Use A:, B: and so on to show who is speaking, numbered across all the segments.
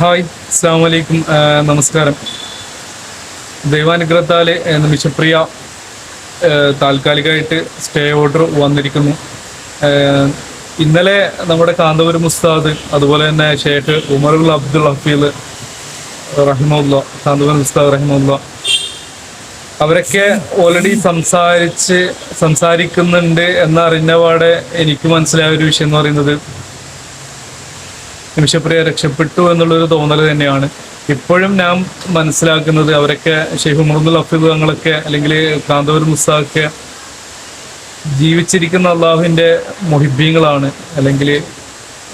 A: Hi അസ്സാം വലൈക്കും നമസ്കാരം. ദൈവാനുഗ്രഹത്താൽ നിമിഷപ്രിയ താൽക്കാലികമായിട്ട് സ്റ്റേ ഓർഡർ വന്നിരിക്കുന്നു. ഇന്നലെ നമ്മുടെ കാന്തപുരം ഉസ്താദ് അതുപോലെ തന്നെ ഷേഖ് ഉമറുൽ അബ്ദുൽ ഹഫീൽ റഹിമുല്ല കാന്തപുരം ഉസ്താദ് റഹിമുല്ല അവരൊക്കെ ഓൾറെഡി സംസാരിച്ച് സംസാരിക്കുന്നുണ്ട് എന്നറിഞ്ഞപാടെ എനിക്ക് മനസ്സിലായ ഒരു വിഷയം എന്ന് പറയുന്നത് നിമിഷപ്രിയ രക്ഷപ്പെട്ടു എന്നുള്ളൊരു തോന്നൽ തന്നെയാണ്. ഇപ്പോഴും ഞാൻ മനസ്സിലാക്കുന്നത് അവരൊക്കെ ഷെയ്ഖ് മുഹമ്മദ് അഫീദ് തങ്ങളൊക്കെ അല്ലെങ്കിൽ കാന്തപുരം മുസ്താഖൊക്കെ ജീവിച്ചിരിക്കുന്ന അള്ളാഹുവിന്റെ മൊഹിബീങ്ങളാണ് അല്ലെങ്കിൽ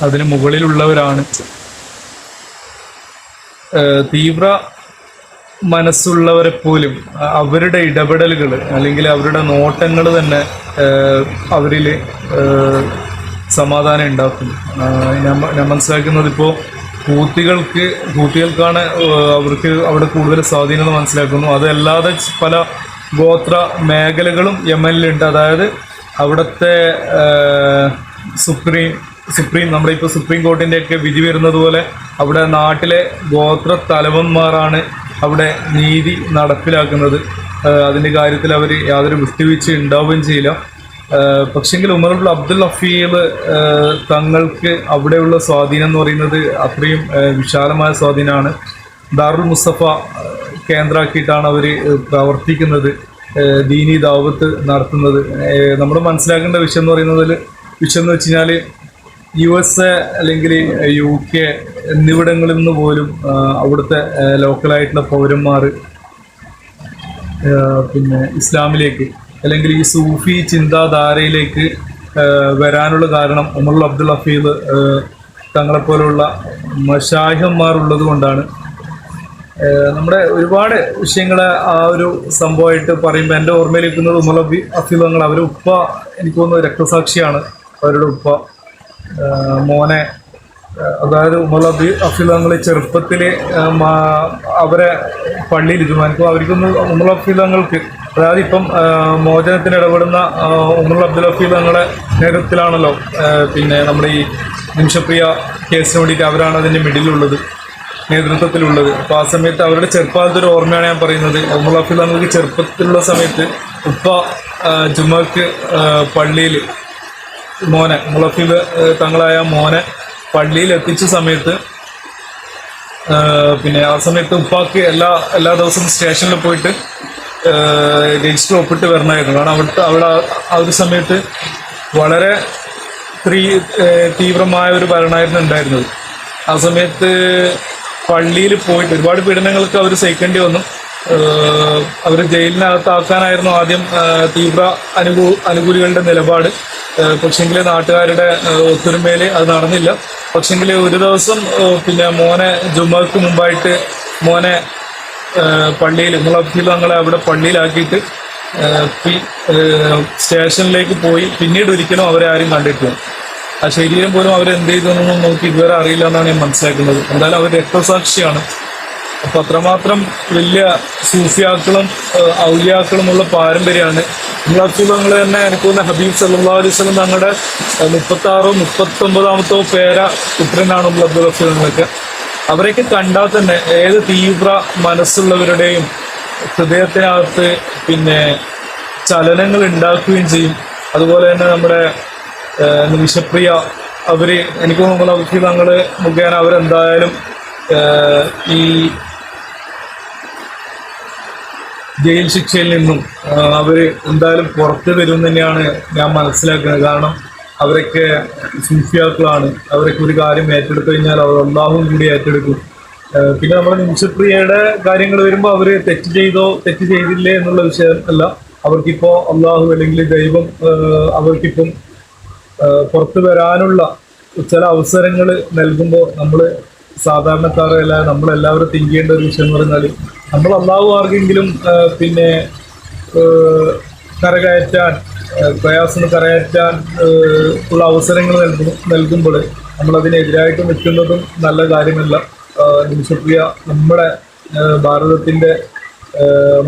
A: അതിന് മുകളിലുള്ളവരാണ്. തീവ്ര മനസ്സുള്ളവരെ പോലും അവരുടെ ഇടപെടലുകൾ അല്ലെങ്കിൽ അവരുടെ നോട്ടങ്ങൾ തന്നെ അവരിൽ സമാധാനം ഉണ്ടാക്കും. ഞാൻ മനസ്സിലാക്കുന്നത് ഇപ്പോൾ കൂത്തികൾക്ക് കൂത്തികൾക്കാണ് അവർക്ക് അവിടെ കൂടുതൽ സ്വാധീനം മനസ്സിലാക്കുന്നു. അതല്ലാതെ പല ഗോത്ര മേഖലകളും ഉണ്ട് അതായത് അവിടുത്തെ സുപ്രീം സുപ്രീം നമ്മുടെ ഇപ്പോൾ സുപ്രീം കോർട്ടിന്റെയൊക്കെ വിധി വരുന്നത് പോലെ അവിടെ നാട്ടിലെ ഗോത്ര തലവന്മാരാണ് അവിടെ നീതി നടപ്പിലാക്കുന്നത്. അതിന്റെ കാര്യത്തിൽ അവർ യാതൊരു വിട്ടുവീഴ്ച ഉണ്ടാവുകയും ചെയ്യില്ല. പക്ഷെങ്കിൽ ഉമറുൽ അബ്ദുൽ അഫീൽ തങ്ങൾക്ക് അവിടെയുള്ള സ്വാധീനം എന്ന് പറയുന്നത് അത്രയും വിശാലമായ സ്വാധീനമാണ്. ദാറുൽ മുസ്തഫ കേന്ദ്രമാക്കിയിട്ടാണ് അവർ പ്രവർത്തിക്കുന്നത് ദീനി ദാവത്ത് നടത്തുന്നത്. നമ്മൾ മനസ്സിലാക്കേണ്ട വിഷയം എന്ന് പറയുന്നതിൽ വിഷയം എന്ന് വെച്ച് കഴിഞ്ഞാൽ യു എസ് എ അല്ലെങ്കിൽ യു കെ എന്നിവിടങ്ങളിൽ നിന്ന് പോലും അവിടുത്തെ ലോക്കലായിട്ടുള്ള പൗരന്മാർ പിന്നെ ഇസ്ലാമിലേക്ക് അല്ലെങ്കിൽ ഈ സൂഫി ചിന്താധാരയിലേക്ക് വരാനുള്ള കാരണം ഉമർ അബ്ദുൽ ഹഫീദ് തങ്ങളെപ്പോലുള്ള മഷാഹിഹന്മാർ ഉള്ളത് കൊണ്ടാണ്. നമ്മുടെ ഒരുപാട് വിഷയങ്ങൾ ആ ഒരു സംഭവമായിട്ട് പറയുമ്പോൾ എന്റെ ഓർമ്മയിലിരിക്കുന്നത് ഉമർ അബി അഫീദ് തങ്ങൾ അവരുടെ ഉപ്പ എനിക്ക് തോന്നുന്നു രക്തസാക്ഷിയാണ് അവരുടെ ഉപ്പ. മോനെ അതായത് ഉമർ അബി അഫീദ് തങ്ങൾ ചെറുപ്പത്തിൽ അവരെ പള്ളിയിൽ തീരുമാനിക്കും അവർക്കൊന്ന് ഉമർ അഫീദ് തങ്ങൾക്ക് അതായത് ഇപ്പം മോചനത്തിന് ഇടപെടുന്ന ഉമർ അബ്ദുൽ അഫീൽ തങ്ങളുടെ നേതൃത്വത്തിലാണല്ലോ പിന്നെ നമ്മുടെ ഈ നിമിഷപ്രിയ കേസിന് വേണ്ടിയിട്ട് അവരാണ് അതിന്റെ മിഡിലുള്ളത് നേതൃത്വത്തിലുള്ളത്. അപ്പോൾ ആ സമയത്ത് അവരുടെ ചെറുപ്പകാലത്തെ ഒരു ഓർമ്മയാണ് ഞാൻ പറയുന്നത്. ഉമർ ഹഫീൽ നമുക്ക് ചെറുപ്പത്തിലുള്ള സമയത്ത് ഉപ്പ ജുമക്ക് പള്ളിയിൽ മോനെ ഉമർ ഹഫീൽ തങ്ങളായ മോനെ പള്ളിയിൽ എത്തിച്ച സമയത്ത് പിന്നെ ആ സമയത്ത് ഉപ്പാക്ക് എല്ലാ എല്ലാ ദിവസവും സ്റ്റേഷനിൽ പോയിട്ട് രജിസ്റ്റർ ഒപ്പിട്ട് വരണമായിരുന്നു കാരണം അവിടുത്തെ അവിടെ ആ ഒരു സമയത്ത് വളരെ ത്രീ തീവ്രമായ ഒരു ഭരണമായിരുന്നു ഉണ്ടായിരുന്നത്. ആ സമയത്ത് പള്ളിയിൽ പോയിട്ട് ഒരുപാട് പീഡനങ്ങൾക്ക് അവർ സഹിക്കേണ്ടി വന്നു. അവർ ജയിലിനകത്താക്കാനായിരുന്നു ആദ്യം തീവ്ര അനുകൂ അനുകൂലികളുടെ നിലപാട്. പക്ഷെങ്കിൽ നാട്ടുകാരുടെ ഒത്തൊരുമയിൽ അത് നടന്നില്ല. പക്ഷെങ്കിൽ ഒരു ദിവസം പിന്നെ മോനെ ജുമ്മക്ക് മുമ്പായിട്ട് മോനെ പള്ളിയിൽ മുളപ്പിൽ ഞങ്ങളെ അവിടെ പള്ളിയിലാക്കിയിട്ട് സ്റ്റേഷനിലേക്ക് പോയി പിന്നീട് ഒരിക്കലും അവരെ ആരും കണ്ടിട്ടില്ല. ആ ശരീരം പോലും അവർ എന്ത് ചെയ്തെന്നൊന്നും നമുക്ക് ഇതുവരെ അറിയില്ല എന്നാണ് ഞാൻ മനസ്സിലാക്കുന്നത്. എന്തായാലും അവർ രക്തസാക്ഷിയാണ്. അപ്പൊ അത്രമാത്രം വലിയ സൂഫിയാക്കളും ഔലിയാക്കളുമുള്ള പാരമ്പര്യമാണ്. നിങ്ങൾ തന്നെ എനിക്ക് തോന്നുന്ന ഹബീബ് സല്ലാ അലൈഹി സ്വലം തങ്ങളുടെ മുപ്പത്തി ആറോ മുപ്പത്തി പേര പുത്രനാണ് ഉള്ള അബ്ദുൽ ഹഫീദങ്ങളൊക്കെ അവരെയൊക്കെ കണ്ടാൽ തന്നെ ഏത് തീവ്ര മനസ്സുള്ളവരുടെയും ഹൃദയത്തിനകത്ത് പിന്നെ ചലനങ്ങൾ ഉണ്ടാക്കുകയും ചെയ്യും. അതുപോലെ തന്നെ നമ്മുടെ നിമിഷപ്രിയ അവർ എനിക്ക് തോന്നുന്നു അവർക്ക് തങ്ങൾ മുഖേന അവരെന്തായാലും ഈ ജയിൽ ശിക്ഷയിൽ നിന്നും അവർ എന്തായാലും പുറത്ത് വരും തന്നെയാണ് ഞാൻ മനസ്സിലാക്കുന്നത്. കാരണം അവരൊക്കെ സൂഫിയാക്കളാണ്. അവരൊക്കെ ഒരു കാര്യം ഏറ്റെടുത്തു കഴിഞ്ഞാൽ അവർ ഒന്നാമും കൂടി ഏറ്റെടുക്കും. പിന്നെ നമ്മുടെ നിമിഷപ്രിയയുടെ കാര്യങ്ങൾ വരുമ്പോൾ അവർ തെറ്റ് ചെയ്തോ തെറ്റ് ചെയ്തില്ലേ എന്നുള്ള വിഷയം അല്ല അവർക്കിപ്പോൾ അള്ളാഹു അല്ലെങ്കിൽ ദൈവം അവർക്കിപ്പം പുറത്തു വരാനുള്ള ചില അവസരങ്ങൾ നൽകുമ്പോൾ നമ്മൾ സാധാരണക്കാരല്ല നമ്മളെല്ലാവരും തിങ്ക് ചെയ്യേണ്ട ഒരു വിഷയം എന്ന് പറഞ്ഞാൽ നമ്മൾ അള്ളാഹു ആർക്കെങ്കിലും പിന്നെ കരകയറ്റാൻ ആഹ്, പ്രയാസം കരകയറ്റാൻ ആഹ്, ഉള്ള അവസരങ്ങൾ നൽകും നൽകുമ്പോൾ നമ്മളതിനെതിരായിട്ട് നിൽക്കുന്നതും നല്ല കാര്യമല്ല. നിമിഷപ്രിയ നമ്മുടെ ഭാരതത്തിന്റെ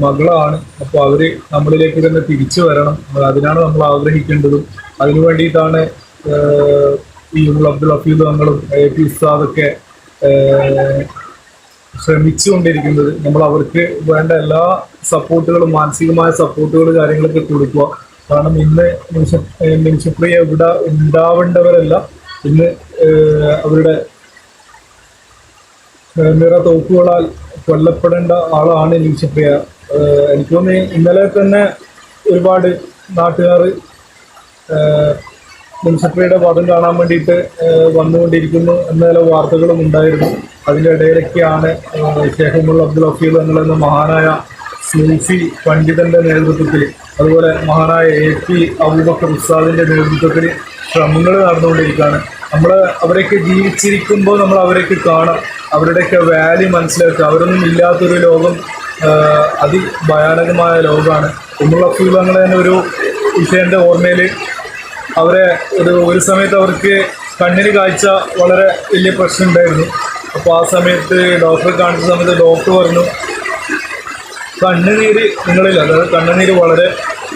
A: മകളാണ്. അപ്പോൾ അവർ നമ്മളിലേക്ക് തന്നെ തിരിച്ചു വരണം. അതിനാണ് നമ്മൾ ആഗ്രഹിക്കേണ്ടതും. അതിനു വേണ്ടിയിട്ടാണ് ഈ ഉൽ അബ്ദുൽ ഹഫീദ് തങ്ങളും എ പി ഉസ്താദൊക്കെ ശ്രമിച്ചുകൊണ്ടിരിക്കുന്നത്. നമ്മൾ അവർക്ക് വേണ്ട എല്ലാ സപ്പോർട്ടുകളും മാനസികമായ സപ്പോർട്ടുകൾ കാര്യങ്ങളൊക്കെ കൊടുക്കുക. കാരണം ഇന്ന് നിമിഷ നിമിഷപ്രിയ ഇവിടെ ഉണ്ടാവേണ്ടവരല്ല. ഇന്ന് അവരുടെ നിറ തോക്കുകളാൽ കൊല്ലപ്പെടേണ്ട ആളാണ് നിമിഷപ്രിയ എനിക്ക് തോന്നി ഇന്നലെ തന്നെ ഒരുപാട് നാട്ടുകാർ മുൻസെക്രട്ടറിയുടെ വധം കാണാൻ വേണ്ടിയിട്ട് വന്നുകൊണ്ടിരിക്കുന്നു എന്ന വാർത്തകളും ഉണ്ടായിരുന്നു. അതിന്റെ ഇടയിലൊക്കെയാണ് ശേഖമുള്ള അബ്ദുൽ ഹഫീൽ എന്നുള്ള മഹാനായ സൂഫി പണ്ഡിതന്റെ നേതൃത്വത്തിൽ അതുപോലെ മഹാനായ എ പി അബൂബക്കർ ഉസ്താദിന്റെ നേതൃത്വത്തിൽ ശ്രമങ്ങൾ നടന്നുകൊണ്ടിരിക്കുകയാണ്. നമ്മൾ അവരൊക്കെ ജീവിച്ചിരിക്കുമ്പോൾ നമ്മൾ അവരൊക്കെ കാണാം. അവരുടെയൊക്കെ വാല്യൂ മനസ്സിലാക്കുക. അവരൊന്നും ഇല്ലാത്തൊരു ലോകം അതിഭയാനകമായ ലോകമാണ്. ഉമ്മുള്ള അങ്ങനെ തന്നെ ഒരു വിഷയന്റെ ഓർമ്മയിൽ അവരെ ഒരു ഒരു സമയത്ത് അവർക്ക് കണ്ണിന് കാഴ്ച വളരെ വലിയ പ്രശ്നമുണ്ടായിരുന്നു അപ്പോൾ ആ സമയത്ത് ഡോക്ടറെ കാണിച്ച സമയത്ത് ഡോക്ടർ പറഞ്ഞു കണ്ണുനീര് നിങ്ങളിൽ അതായത് കണ്ണുനീര് വളരെ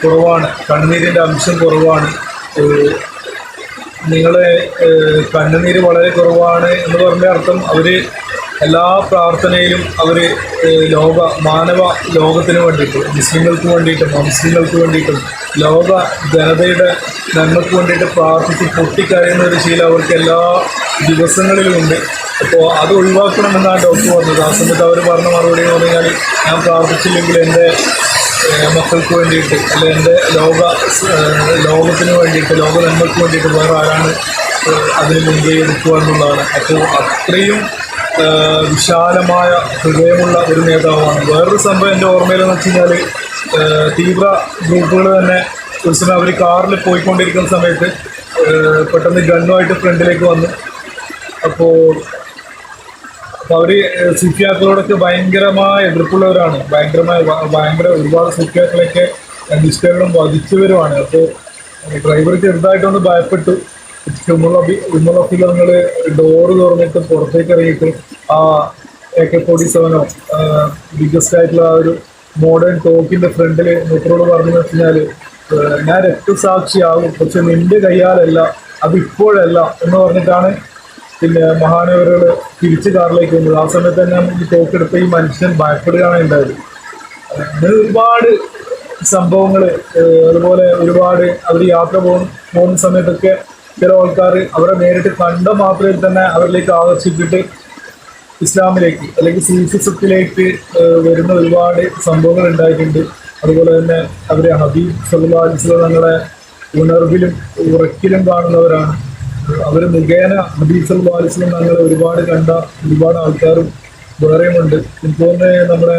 A: കുറവാണ്. കണ്ണുനീരിന്റെ അംശം കുറവാണ്. നിങ്ങളെ കണ്ണുനീര് വളരെ കുറവാണ് എന്ന് പറഞ്ഞ അർത്ഥം അവർ എല്ലാ പ്രാർത്ഥനയിലും അവർ ലോക മാനവ ലോകത്തിന് വേണ്ടിയിട്ട് മുസ്ലിങ്ങൾക്ക് വേണ്ടിയിട്ടും അമുസ്ലിങ്ങൾക്ക് വേണ്ടിയിട്ടും ലോക ജനതയുടെ നന്മയ്ക്ക് വേണ്ടിയിട്ട് പ്രാർത്ഥിച്ച് പൊട്ടിക്കരയുന്ന ഒരു ശീലം അവർക്ക് എല്ലാ ദിവസങ്ങളിലും ഉണ്ട്. അപ്പോൾ അത് ഒഴിവാക്കണമെന്നാണ് ഡോക്ടർ പറഞ്ഞത്. ആ സമയത്ത് അവർ പറഞ്ഞ മറുപടി എന്ന് പറഞ്ഞാൽ ഞാൻ പ്രാർത്ഥിച്ചില്ലെങ്കിൽ എന്റെ മക്കൾക്ക് വേണ്ടിയിട്ട് അല്ലെ എന്റെ ലോക ലോകത്തിന് വേണ്ടിയിട്ട് ലോക നന്മയ്ക്ക് വേണ്ടിയിട്ട് വേറെ ആരാണ് അതിന് മുൻകൈ എടുക്കുക എന്നുള്ളതാണ്. അപ്പോൾ അത്രയും വിശാലമായ ഹൃദയമുള്ള ഒരു നേതാവാണ്. വേറൊരു സംഭവം എന്റെ ഓർമ്മയിലെന്ന് വെച്ച് കഴിഞ്ഞാൽ തീവ്ര ഗ്രൂപ്പുകൾ തന്നെ ഒരു സമയം അവർ കാറിൽ പോയിക്കൊണ്ടിരിക്കുന്ന സമയത്ത് പെട്ടെന്ന് ഗണ്ണുമായിട്ട് ഫ്രണ്ടിലേക്ക് വന്നു. അപ്പോൾ അവർ അവർ സുഫിയാക്കളോടൊക്കെ ഭയങ്കരമായ എതിർപ്പുള്ളവരാണ്. ഭയങ്കരമായ ഭയങ്കര ഒരുപാട് സുഫിയാക്കളൊക്കെ നിഷ്ഠകളും വധിച്ചവരുമാണ്. അപ്പോൾ ഡ്രൈവർ ചെറുതായിട്ടൊന്ന് ഭയപ്പെട്ടു. ഉമ്മളഫിലങ്ങൾ ഡോറ് തുറന്നിട്ട് പുറത്തേക്ക് ഇറങ്ങിയിട്ട് ആ എ കെ ഫോർട്ടി സെവനോ ബിഗ്ഗസ്റ്റ് ആയിട്ടുള്ള ആ ഒരു മോഡേൺ ടോക്കിന്റെ ഫ്രണ്ടിൽ മെട്രോൾ പറഞ്ഞു വെച്ചാൽ ഞാൻ രക്തസാക്ഷിയാകും പക്ഷെ നിന്റെ കയ്യാലല്ല അത് ഇപ്പോഴല്ല എന്ന് പറഞ്ഞിട്ടാണ് പിന്നെ മഹാനവരോട് തിരിച്ച് കാറിലേക്ക് വന്നത്. ആ സമയത്ത് തന്നെ ഈ തോക്കെടുത്ത ഈ മനുഷ്യൻ ഭയപ്പെടുകയാണ് ഉണ്ടായത്. അങ്ങനെ ഒരുപാട് സംഭവങ്ങൾ അതുപോലെ ഒരുപാട് അവർ യാത്ര പോകുന്ന പോകുന്ന സമയത്തൊക്കെ ചില ആൾക്കാർ അവരെ നേരിട്ട് കണ്ട മാത്രമേ തന്നെ അവരിലേക്ക് ആകർഷിച്ചിട്ട് ഇസ്ലാമിലേക്ക് അല്ലെങ്കിൽ സൂഫിസത്തിലേക്ക് വരുന്ന ഒരുപാട് സംഭവങ്ങൾ ഉണ്ടായിട്ടുണ്ട്. അതുപോലെ തന്നെ അവരെ ഹബീബ് സല്ലാ അലിസ്ലാം തങ്ങളെ ഉണർവിലും ഉറക്കിലും കാണുന്നവരാണ്. അവർ മുഖേന ഹബീബ് സല്ലാ അലിസ്ലാം തങ്ങളെ ഒരുപാട് കണ്ട ഒരുപാട് ആൾക്കാരും വേറെയുമുണ്ട്. എനിക്ക് നമ്മുടെ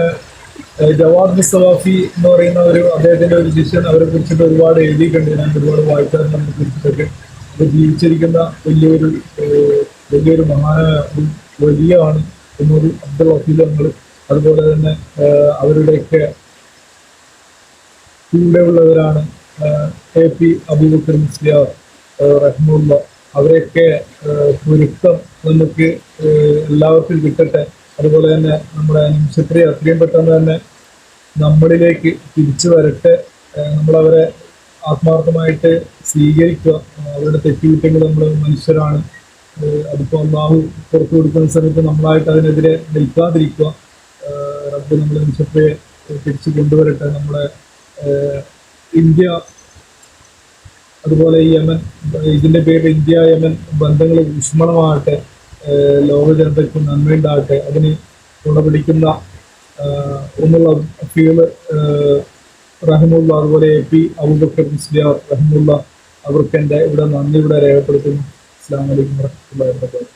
A: ജവാദ് മുസ്തവാഫി എന്ന് പറയുന്ന ഒരു അദ്ദേഹത്തിന്റെ ഒരു ശിഷ്യൻ അവരെ കുറിച്ചിട്ട് ഒരുപാട് എഴുതിയിട്ടുണ്ട്. ഞാൻ ഒരുപാട് വായിക്കാറുണ്ട്. അവരെ കുറിച്ചിട്ടൊക്കെ. ജീവിച്ചിരിക്കുന്ന വലിയൊരു വലിയൊരു മഹാനായ വലിയാണ് എന്നൊരു അബ്ദുൾ അതുപോലെ തന്നെ അവരുടെയൊക്കെ കൂടെ ഉള്ളവരാണ് എ പി അബൂബക്കർ മുസ്ലിയാർ റഹ്മുള്ള അവരെയൊക്കെ ഒരുക്കം നമുക്ക് എല്ലാവർക്കും കിട്ടട്ടെ. അതുപോലെ തന്നെ നമ്മുടെ നിമിഷത്രി അത്രയും പെട്ടെന്ന് തന്നെ നമ്മളിലേക്ക് തിരിച്ചു വരട്ടെ. നമ്മളവരെ ആത്മാർത്ഥമായിട്ട് സ്വീകരിക്കുക. അവരുടെ തെറ്റുകുറ്റങ്ങൾ നമ്മൾ മനുഷ്യരാണ്. അതിപ്പോൾ അതിപ്പോ അള്ളാഹു പുറത്തു കൊടുക്കുന്ന സമയത്ത് നമ്മളായിട്ട് അതിനെതിരെ നിൽക്കാതിരിക്കുക. റബ്ബ് നമ്മളെ നിമിഷത്തെ തിരിച്ചു കൊണ്ടുവരട്ടെ. നമ്മളെ ഇന്ത്യ അതുപോലെ യമൻ ഇതിന്റെ പേര് ഇന്ത്യ യമൻ ബന്ധങ്ങൾ ഊഷ്മളമാകട്ടെ. ലോക ജനതയ്ക്ക് നന്മയുണ്ടാകട്ടെ അതിന് തുണപിടിക്കുന്ന ഒന്നുള്ള ഫീൽ റഹമുള്ള അതുപോലെ എ പി അബുബക്കർ മുസ്ലിയാർ റഹമുള്ള അവർക്ക് എന്റെ ഇവിടെ നന്ദി ഇവിടെ രേഖപ്പെടുത്തുന്നു. അസ്സാം വലൈക്കും വാബറകാതുഹു.